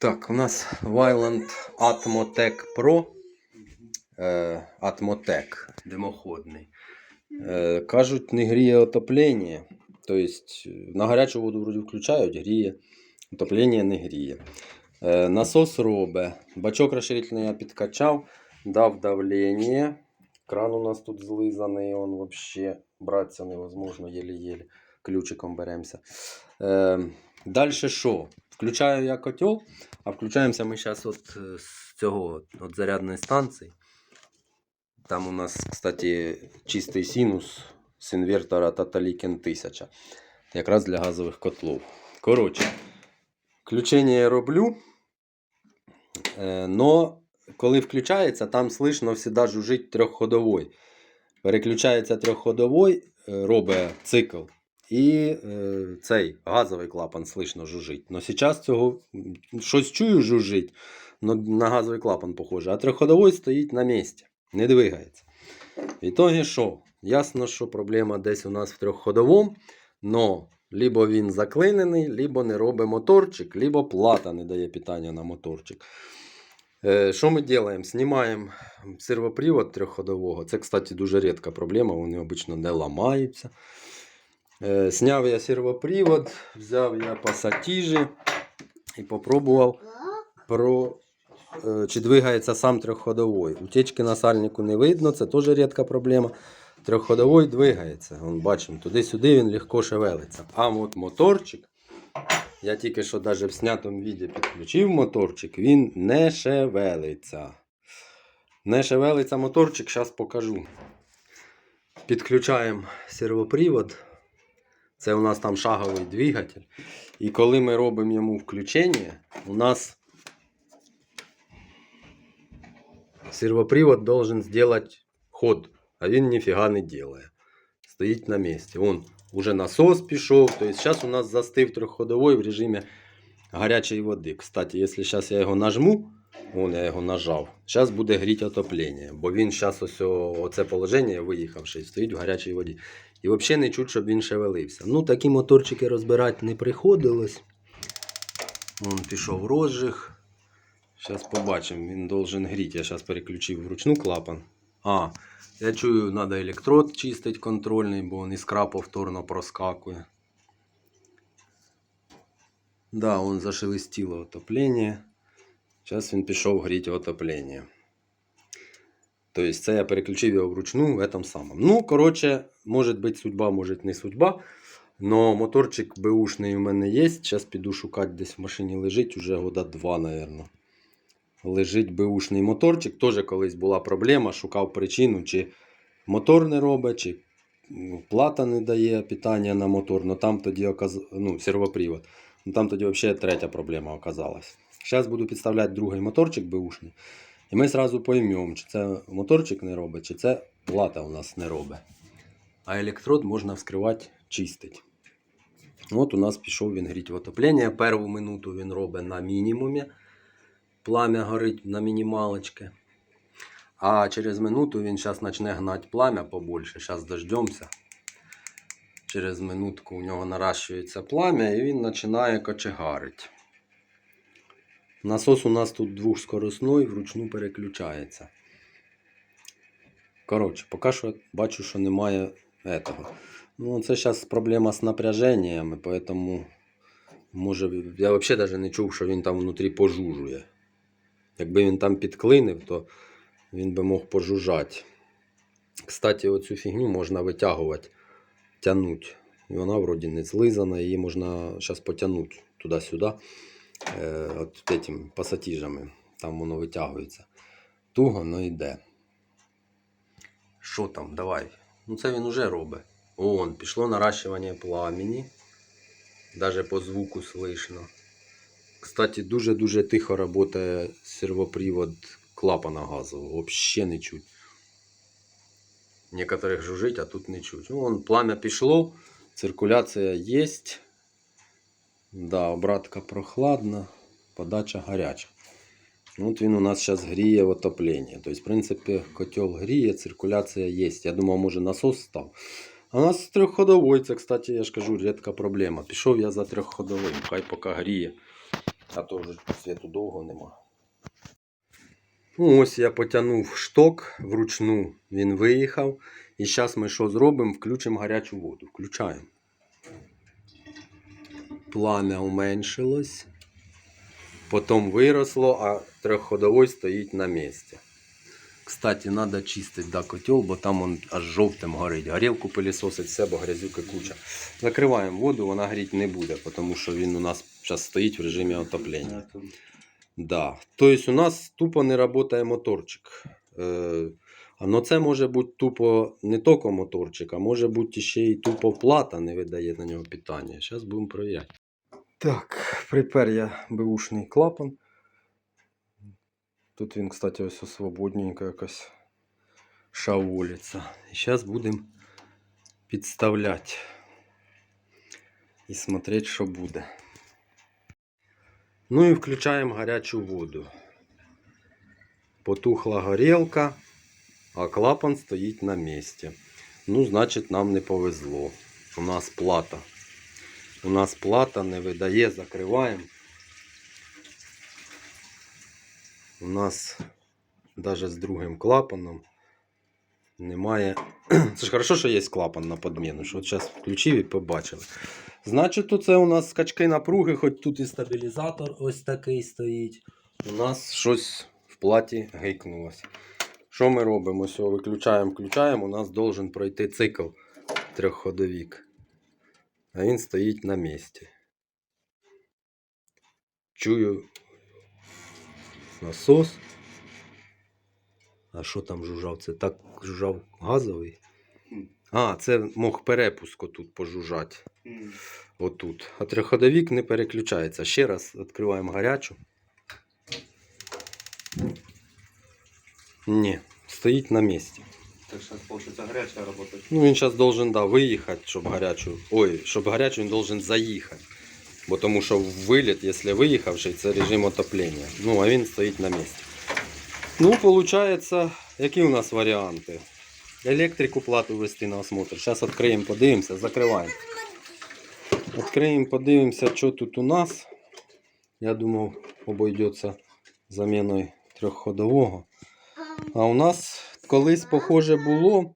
Так, у нас Wayland Atmotec Pro. Е, димоходний. Е, кажуть, не гріє отоплення. Тобто на гарячу воду вроді включають, гріє. Отоплення не гріє. Е, насос робить. Бачок розширительний я підкачав, дав давлення. Кран у нас тут злизаний, он вообще братися невозможно, єлі-єлі. Ключиком беремося. Е, Далі що? Включаю я котел, а включаємося ми зараз от з цього от, зарядної станції. Там у нас, кстати, чистий синус з інвертора Tataliken 1000. Якраз для газових котлов. Коротше, включення я роблю. Е, но коли включається, там слышно завжди жужить трьохходовий. Переключається трьохходовий, е, робить цикл. І е, цей газовий клапан слышно жужить. Но зараз цього щось чую жужить, но на газовий клапан похоже. А трьохходовий стоїть на місці, не двигається. В ітогі що? Ясно, що проблема десь у нас в трьохходовому, но либо він заклинений, либо не робить моторчик, либо плата не дає питання на моторчик. Е, Що ми робимо? Знімаємо сервопривод трьохходового. Це, кстати, дуже рідка проблема, вони обично не ламаються. Е, Сняв я сервопривод, взяв я пасатіжі і попробував про, е, чи двигається сам трьохходовий. Утечки на сальнику не видно, це теж рідка проблема. Трьохходовий двигається. Вон, бачимо, туди-сюди він легко шевелиться. А от моторчик, я тільки що навіть в снятому відео підключив моторчик, він не шевелиться. Не шевелиться моторчик, зараз покажу. Підключаємо сервопривод. Це у нас там шаговий двигатель. І коли ми робимо йому включення, у нас сервопривод должен сделать ход, а він ніфіга не делає. Стоїть на місці. Вон уже насос пішов. Тобто зараз у нас застив трьохходовий в режимі гарячої води. Кстати, якщо зараз я його нажму, вон я його нажав, зараз буде гріти отоплення, бо він зараз оце положення, виїхавши, стоїть в гарячій воді. І взагалі не чуть, щоб він шевелився. Ну, такі моторчики розбирати не приходилось. Вон пішов розжиг. Зараз побачимо, він должен гріти. Я зараз переключив вручну клапан. А, я чую, треба електрод чистити контрольний, бо він іскра повторно проскакує. Да, он зашелестіло отоплення. Зараз він пішов гріти отоплення. Тобто це я переключив його вручну в этом самому. Ну, коротше, може бути судьба, може не судьба. Но моторчик беушний у мене є. Зараз піду шукати десь в машині лежить, уже года два, мабуть. Лежить беушний моторчик. Теж колись була проблема, шукав причину, чи мотор не робить, чи ну, плата не дає питання на мотор. Но там тоді оказ... ну, сервопривод. Ну, там тоді взагалі третя проблема оказалась. Зараз буду підставляти другий моторчик беушний. І ми одразу поймемо, чи це моторчик не робить, чи це плата у нас не робить. А електрод можна вскривати, чистити. От у нас пішов він гріти в отоплення. Першу минуту він робить на мінімумі. Пламя горить на мінімалочки. А через минуту він зараз почне гнати пламя побольше. Зараз дождемося. Через минутку у нього наращується пламя і він починає кочегарити. Насос у нас тут двохскоросний, вручну переключається. Коротше, поки що бачу, що немає этого. Ну, це зараз проблема з напряженнями, поэтому може. Я взагалі навіть не чув, що він там внутрі пожужує. Якби він там підклинив, то він би мог пожужжати. Кстати, оцю фігню можна витягувати, тягнути. І вона вроді не злизана, її можна зараз потягнути туди-сюди. Е, от этим пасатіжами. Там воно витягується. Туго, але йде. Що там? Давай. Ну це він уже робить. Вон, пішло наращування пламені. Даже по звуку слышно. Кстати, дуже-дуже тихо працює сервопривод клапана газового. Вообще не чуть. Некоторих жужить, а тут не чуть. Ну, вон пламя пішло, циркуляція є. Да, обратка прохладна, подача гаряча. От він у нас зараз гріє в отоплення. Тобто, в принципі, котел гріє, циркуляція є. Я думав, може насос став. А у нас трьохходовий, це, кстати, я ж кажу, рідка проблема. Пішов я за трьохходовим, хай поки гріє. А то вже світу довго нема. Ну, ось я потягнув шток вручну, він виїхав. І зараз ми що зробимо? Включимо гарячу воду. Включаємо. Пламя уменшилось. Потім виросло, а трьохходовий стоїть на місці. Кстати, треба чистити да, котел, бо там он аж жовтим горить. Горілку пилісосить все, бо грязюки куча. Закриваємо воду, вона гріти не буде, тому що він у нас зараз стоїть в режимі отоплення. Да. Тобто у нас тупо не працює моторчик. Е, но це може бути тупо не тільки моторчик, а може бути ще й тупо плата не видає на нього питання. Зараз будемо перевіряти. Так, припер я беушний клапан. Тут він, кстати, ось свободненько якось шаулиться. І зараз будемо підставляти і смотреть, що буде. Ну і включаємо гарячу воду. Потухла горілка, а клапан стоїть на місці. Ну, значить, нам не повезло. У нас плата. У нас плата не видає, закриваємо. У нас навіть з другим клапаном немає. Це ж хорошо, що є клапан на подміну. Що от зараз включив і побачили. Значить, це у нас скачки напруги, хоч тут і стабілізатор ось такий стоїть. У нас щось в платі гикнулося. Що ми робимо? Ось виключаємо, включаємо. У нас должен пройти цикл трьохходовік. А він стоїть на місці. Чую насос. А що там жужжав? Це так жужжав газовий? А, це мог перепуск тут пожужжати. Отут. А трьохходовік не переключається. Ще раз відкриваємо гарячу. Ні, стоїть на місці. Так сейчас получится горячая работать. Ну, він зараз должен да, виїхати, щоб гарячу. Ой, щоб гарячу він должен заїхати. Бо тому що виліт, якщо виїхавший, це режим отоплення. Ну, а він стоїть на місці. Ну, виходить, які у нас варіанти? Електрику плату ввести на осмотр. Зараз відкриємо, подивимося, закриваємо. Відкриємо, подивимося, що тут у нас. Я думав, обійдеться заміною трьохходового. А у нас колись похоже було.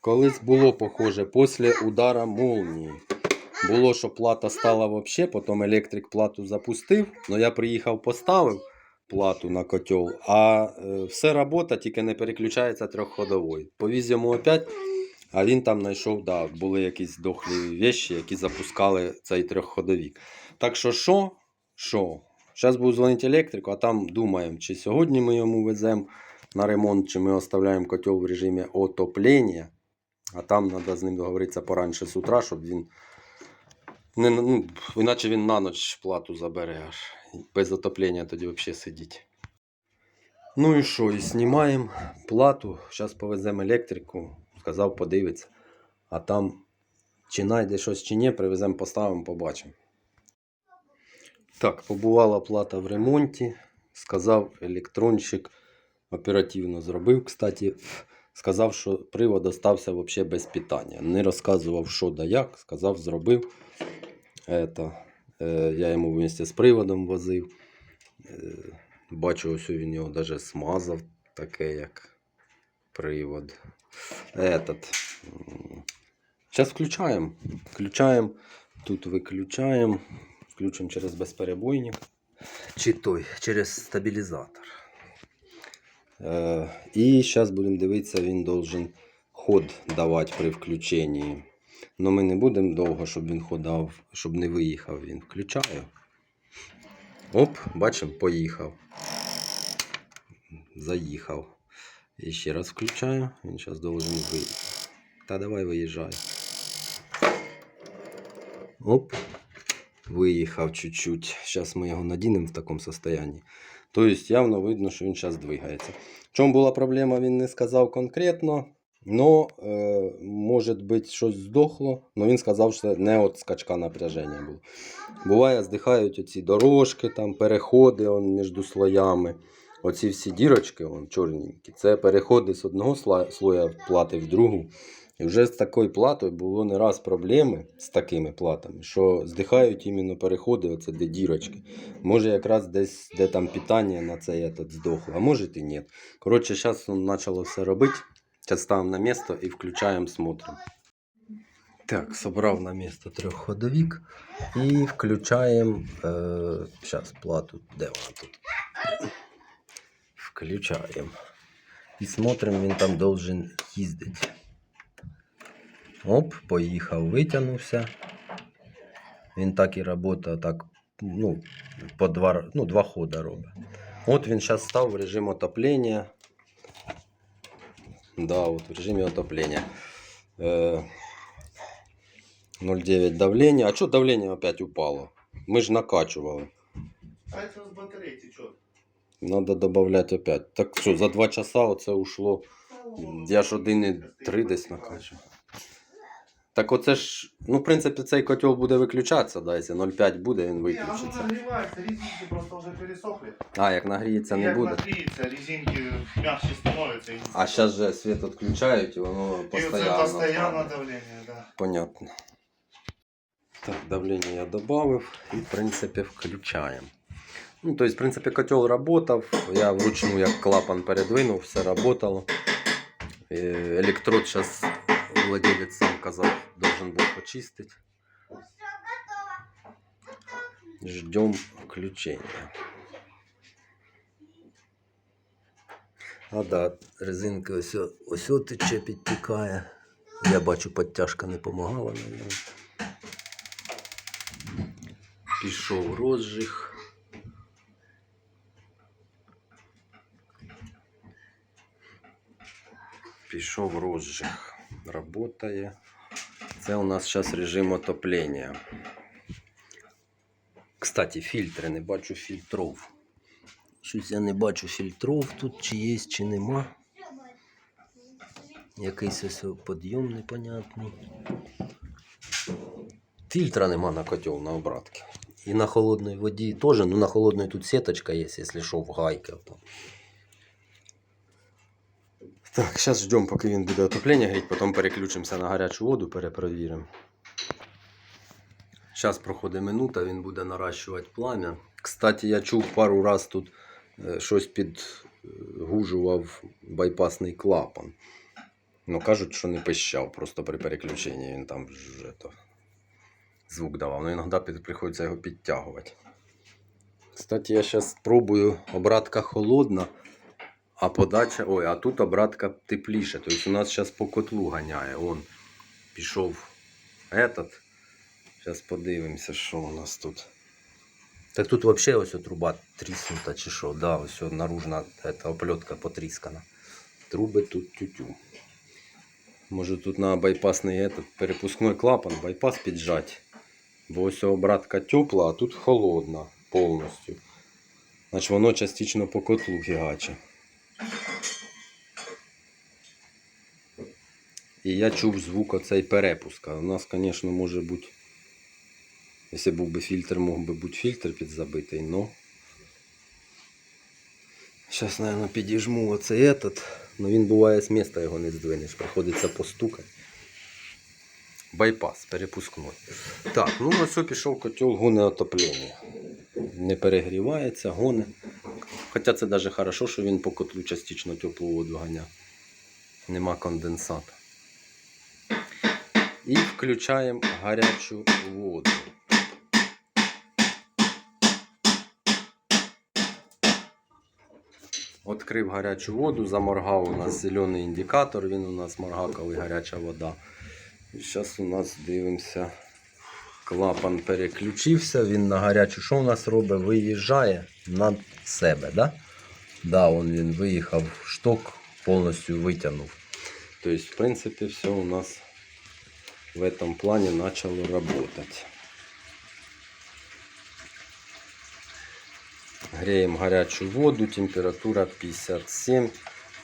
Колись було похоже після удара молнії. Було, що плата стала взагалі, потім електрик плату запустив, але я приїхав, поставив плату на котел, а е, все робота, тільки не переключається трьохходовий. Повіз йому опять, а він там знайшов, да, були якісь дохлі вещі, які запускали цей трьохходовік. Так що що? Що? Зараз буду дзвонити електрику, а там думаємо, чи сьогодні ми йому веземо на ремонт, чи ми оставляємо котел в режимі отоплення. А там треба з ним договоритися поранше з утра, щоб він. Не, ну, іначе він на ніч плату забере аж. Без отоплення тоді взагалі сидіть. Ну і що, і знімаємо плату. Зараз повеземо електрику. Сказав, подивиться. А там чи знайде щось чи ні, привеземо, поставимо, побачимо. Так, побувала плата в ремонті. Сказав електронщик. Оперативно зробив, кстати. Сказав, що привод остався взагалі без питання. Не розказував, що да як. Сказав, зробив. Это, е, я йому вместе з приводом возив. Е, бачу, ось він його навіть смазав, таке як привод. Этот. Зараз включаємо. Включаємо. Тут виключаємо. Включимо через безперебойник. Чи той, через стабілізатор. Е, і зараз будемо дивитися, він должен ход давати при включенні. Но ми не будемо довго, щоб він ходав, щоб не виїхав. Він включаю. Оп, бачимо, поїхав. Заїхав. І ще раз включаю. Він зараз должен виїхати. Та давай виїжджай. Оп. Виїхав чуть-чуть. Зараз ми його надінемо в такому состоянні. Тобто явно видно, що він зараз двигається. В чому була проблема, він не сказав конкретно. Но, е, може бути, щось здохло, але він сказав, що не від скачка напряження було. Буває, здихають оці дорожки, там, переходи он, між слоями. Оці всі дірочки он, чорненькі. Це переходи з одного слоя плати в другу. І вже з такою платою було не раз проблеми з такими платами, що здихають іменно переходи, оце де дірочки. Може, якраз десь де там питання на цей этот здохло, а може і ні. Коротше, зараз почало все робити. Зараз ставимо на місце і включаємо, смотрим. Так, собрав на місце трьохходовик і включаємо. Е, зараз плату. Де вона тут? Включаємо. І смотрим, він там должен їздити. Оп, поїхав, витягнувся. Він так і працює, так, ну, по два, ну, два хода робить. От він зараз став в режим отоплення. Да, от в режимі отоплення. Е, 0,9 давлення. А що давлення опять упало? Ми ж накачували. А это с батареи течет. Надо додавати опять. Так що, за 2 часа оце ушло. Я ж 1,3 десь накачав. Так оце ж, ну, в принципі, цей котел буде виключатися, да, якщо 0,5 буде, він Не, оно виключиться. нагревается, резинки просто уже пересохли. А, як нагріється, не Як буде. нагреется, резинки мягче становятся. и- А зараз же світ відключають і воно И вот постійно. это постоянно падає. давление, да. Понятно. Так, давление я добавив і, в принципі, включаємо. Ну, то есть, в принципі, котел работав. Я вручну як клапан передвинув, все работало. Е, Електрод зараз владелець сам казав, должен був почистити. Ждем включення. А да, резинка ось, ось тече, підтікає. Я бачу, підтяжка не допомагала, мабуть. Пішов розжиг. Пішов розжиг. Работає. Це у нас зараз режим отоплення. Кстати, фільтри, не бачу фільтров. Щось я не бачу фільтров тут, чи є, чи нема. Якийсь ось підйом непонятний. Фільтра нема на котел, на обратки. І на холодній воді теж, ну на холодній тут сеточка є, якщо що, в гайка. Так, зараз ждемо, поки він буде отоплення гріть, потім переключимося на гарячу воду, перепровіримо. Зараз проходить минута, він буде наращувати плам'я. Кстати, я чув пару раз тут е, щось підгужував байпасний клапан. Ну, кажуть, що не пищав, просто при переключенні він там вже то, звук давав. Ну, іноді приходиться його підтягувати. Кстати, я зараз спробую. Обратка холодна, а подача. Ой, а тут обратка тепліша. Тобто у нас зараз по котлу ганяє. Он пішов этот. Зараз подивимося, що у нас тут. Так тут взагалі ось труба тріснута чи що. Да, ось о, наружна эта оплетка потріскана. Труби тут тютю. Може тут на байпасний этот, перепускной клапан, байпас піджать. Бо ось обратка тепла, а тут холодна повністю. Значить воно частично по котлу фігаче. І я чув звук оцей перепуска. У нас, звісно, може бути. Якщо був би фільтр, мог би бути фільтр підзабитий, но. Зараз, мабуть, підіжму оцей этот. Ну він буває з міста його не здвинеш, приходиться постукати. Байпас, перепускной. Так, ну ось пішов котел гоне отоплення. Не перегрівається, гоне. Хоча це навіть хорошо, що він по котлу частично теплу воду ганяє. Нема конденсата. І включаємо гарячу воду. Открив гарячу воду, заморгав у нас зелений індикатор, він у нас моргав, коли гаряча вода. І зараз у нас дивимося. Клапан переключився, він на гарячу. Що у нас робить? Виїжджає на себе, да? Да, он він виїхав, шток повністю витягнув. Тобто, в принципі, все у нас в этом плане начало работать. Греем горячую воду, температура 57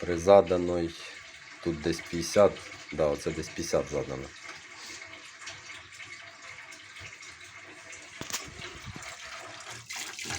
при заданої, тут десь 50, да, оце десь 50 задано.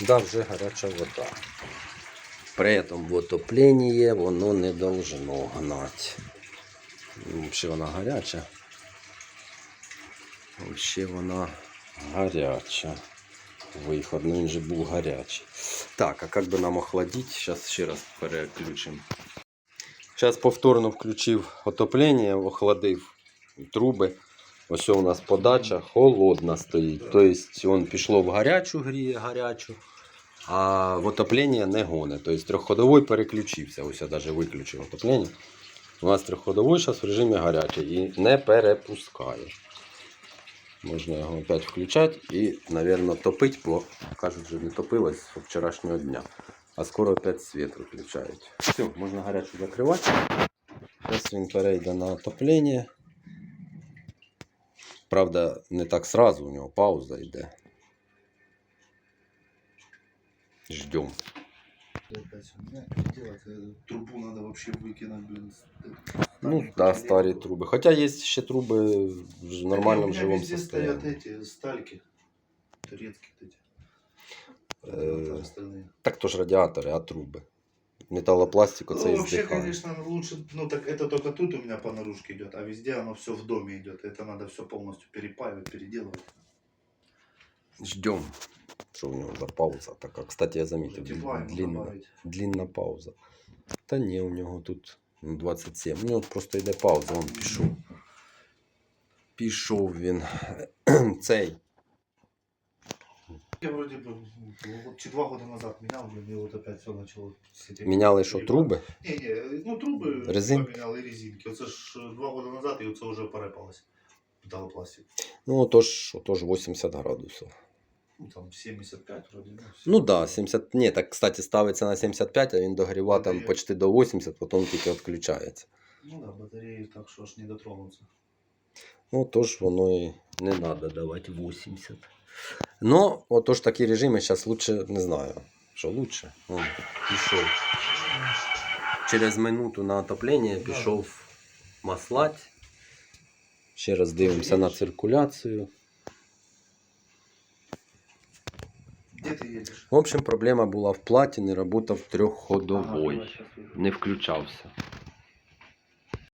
Да, вже гаряча вода. При этом в отопленні воно не должно гнати. Взагалі вона гаряча. Взагалі вона гаряча. Виход, ну він же був гарячий. Так, а як би нам охладити? Зараз ще раз переключимо. Зараз повторно включив отоплення, охладив труби. Ось у нас подача холодна стоїть. Тобто він пішло в гарячу, гріє гарячу, а в отоплення не гоне. Тобто трьохходовий переключився. Ось я навіть виключив отоплення. У нас трьохходовий зараз в режимі гарячий і не перепускає. Можна його опять включати і, мабуть, топити, бо кажуть, що не топилось з вчорашнього дня. А скоро опять світ виключають. Все, можна гарячу закривати. Зараз він перейде на отоплення. Правда, не так сразу, у нього пауза йде. Ждем. Э, Трубу надо вообще выкинуть, блин. Ну, да, старі труби. Хоча є ще труби в нормальному живому везде стоят состоянии. эти стальки. Турецкие эти. Э, Там остальные. Так то ж радіатори, а труби. Металопластик Ну, оцей вообще, здихає. конечно, лучше, ну так это только тут у меня по наружке идет, а везде оно все в доме идет. Это надо все полностью перепаивать, переделывать. Ждем. Що у нього за пауза така. Кстати, я замітив. Тепла ему Длинна, добавить. длинна пауза. Та ні, у нього тут ну, 27. У нього просто йде пауза, він пішов. Пішов він. Цей. Я вроде бы ну, чи два года назад блин, и вот опять все начало сидеть. Міняли що, труби? Не, не, ну трубы Резин? поменял и резинки. Оце ж два года назад, і оце вже перепалось. Металопластик. Ну, отож, отож 80 градусів. Ну там 75 вроде. Ну. Ну да, 70. Ні, так, кстати, ставиться на 75, а він догріва там Батарея. почти до 80, потім тільки відключається. Ну да, батареи так що ж не дотронуться. Ну, тож воно і не треба давати 80. Ну, отож такі режими зараз лучше, не знаю, що лучше. Вон, пішов. Через минуту на отоплення пішов маслать. Ще раз дивимося на циркуляцію. В общем, проблема була в платі, не работав трьохходовий. Не включався.